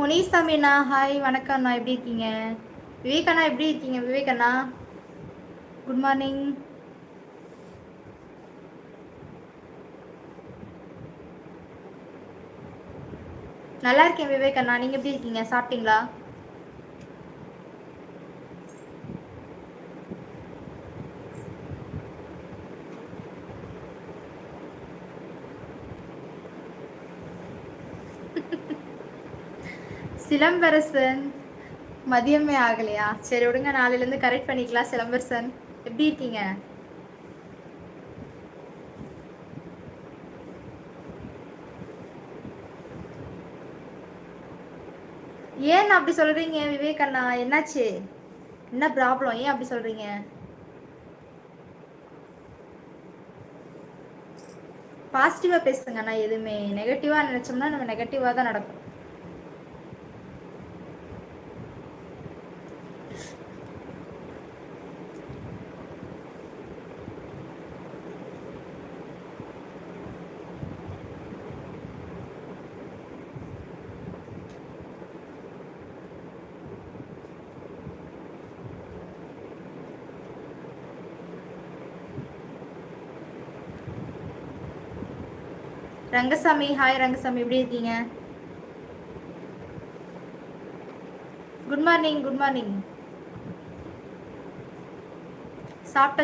முனீஸ் அண்ணா hi வணக்கம் அண்ணா எப்படி இருக்கீங்க? விவேக் அண்ணா எப்படி இருக்கீங்க? விவேக் அண்ணா குட் மார்னிங் நல்லா இருக்கேன் விவேக் அண்ணா நீங்க எப்படி இருக்கீங்க? சாப்பிட்டீங்களா? சிலம்பரசன். மதியமே ஆகலையா? சரி விடுங்க நாளையிலேருந்து கரெக்ட் பண்ணிக்கலாம் சிலம்பரசன். எப்படி இருக்கீங்க? ஏன் அப்படி சொல்றீங்க விவேக் அண்ணா? என்னாச்சு? என்ன ப்ராப்ளம் ஏன் அப்படி சொல்றீங்க? பாசிட்டிவாக பேசுங்க அண்ணா எதுவுமே. நெகட்டிவாக நினச்சோம்னா நம்ம நெகட்டிவாக தான் நடக்கும். ரங்கசாமி ஹாய் ரங்கசாமி எப்படி இருக்கீங்க? குட் மார்னிங் குட் மார்னிங் சாப்பிட்ட